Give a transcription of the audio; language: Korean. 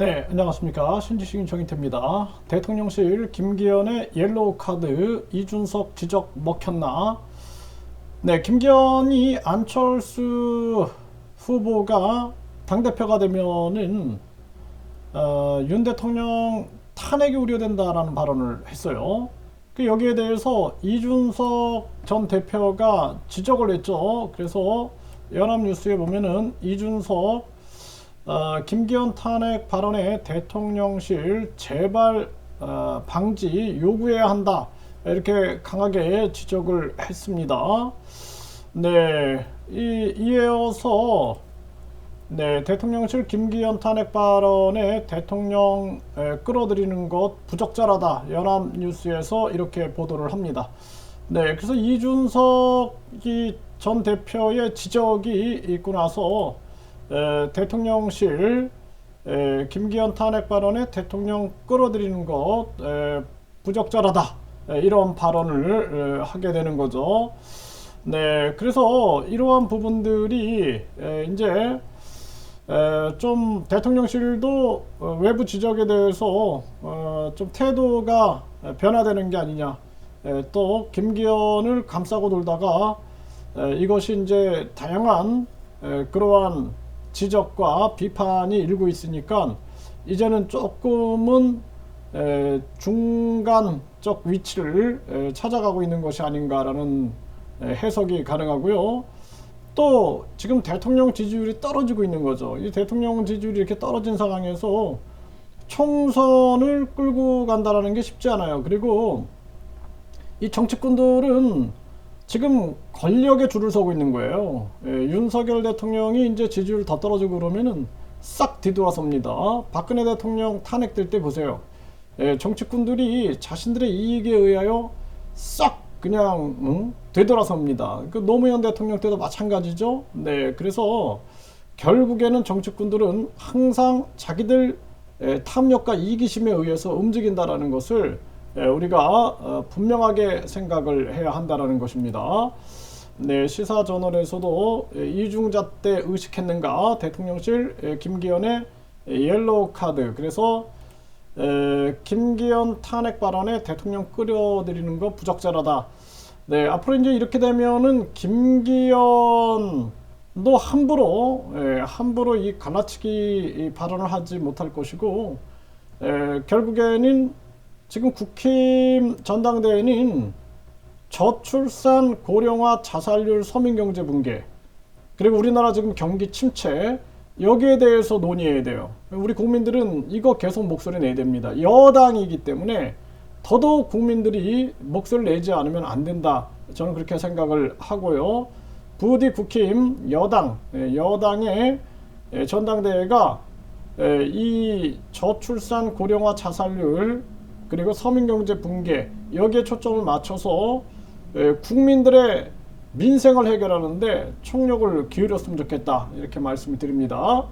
네, 안녕하십니까. 신지식인 정인태입니다. 대통령실 김기현의 옐로우 카드 이준석 지적 먹혔나? 네, 김기현이 안철수 후보가 당대표가 되면은 어, 윤 대통령 탄핵이 우려된다라는 발언을 했어요. 그 여기에 대해서 이준석 전 대표가 지적을 했죠. 그래서 연합뉴스에 보면은 이준석 어, 김기현 탄핵 발언에 대통령실 재발 어, 방지 요구해야 한다 이렇게 강하게 지적을 했습니다. 네, 이, 이어서 네, 대통령실 김기현 탄핵 발언에 대통령 에, 끌어들이는 것 부적절하다. 연합뉴스에서 이렇게 보도를 합니다. 네, 그래서 이준석이 전 대표의 지적이 있고 나서 에, 대통령실 에, 김기현 탄핵 발언에 대통령 끌어들이는 것 에, 부적절하다. 에, 이런 발언을 에, 하게 되는 거죠. 네, 그래서 이러한 부분들이 에, 이제 에, 좀 대통령실도 어, 외부 지적에 대해서 어, 좀 태도가 변화되는 게 아니냐. 에, 또 김기현을 감싸고 돌다가 에, 이것이 이제 다양한 에, 그러한 지적과 비판이 일고 있으니까 이제는 조금은 에, 중간적 위치를 에, 찾아가고 있는 것이 아닌가라는 에, 해석이 가능하고요. 또 지금 대통령 지지율이 떨어지고 있는 거죠. 이 대통령 지지율이 이렇게 떨어진 상황에서 총선을 끌고 간다라는 게 쉽지 않아요. 그리고 이 정치꾼들은 지금 권력에 줄을 서고 있는 거예요. 예, 윤석열 대통령이 이제 지지율 더 떨어지고 그러면은 싹 뒤돌아섭니다. 박근혜 대통령 탄핵될 때 보세요. 예, 정치꾼들이 자신들의 이익에 의하여 싹 그냥 응? 되돌아섭니다. 그 노무현 대통령 때도 마찬가지죠. 네, 그래서 결국에는 정치꾼들은 항상 자기들 에, 탐욕과 이기심에 의해서 움직인다라는 것을 에, 우리가 어, 분명하게 생각을 해야 한다라는 것입니다. 네, 시사 저널에서도 에, 이중자 때 의식했는가 대통령실 에, 김기현의 에, 옐로우 카드 그래서 에, 김기현 탄핵 발언에 대통령 끌어들이는 거 부적절하다. 네, 앞으로 이제 이렇게 되면은 김기현도 함부로 에, 함부로 이 갈라치기 이 발언을 하지 못할 것이고 에, 결국에는 지금 국힘 전당대회는 저출산 고령화 자살률 서민경제 붕괴 그리고 우리나라 지금 경기 침체 여기에 대해서 논의해야 돼요. 우리 국민들은 이거 계속 목소리 내야 됩니다. 여당이기 때문에 더더욱 국민들이 목소리를 내지 않으면 안 된다. 저는 그렇게 생각을 하고요. 부디 국힘 여당, 예, 여당의 예, 전당대회가 예, 이 저출산 고령화 자살률 그리고 서민경제 붕괴 여기에 초점을 맞춰서 국민들의 민생을 해결하는데 총력을 기울였으면 좋겠다 이렇게 말씀을 드립니다.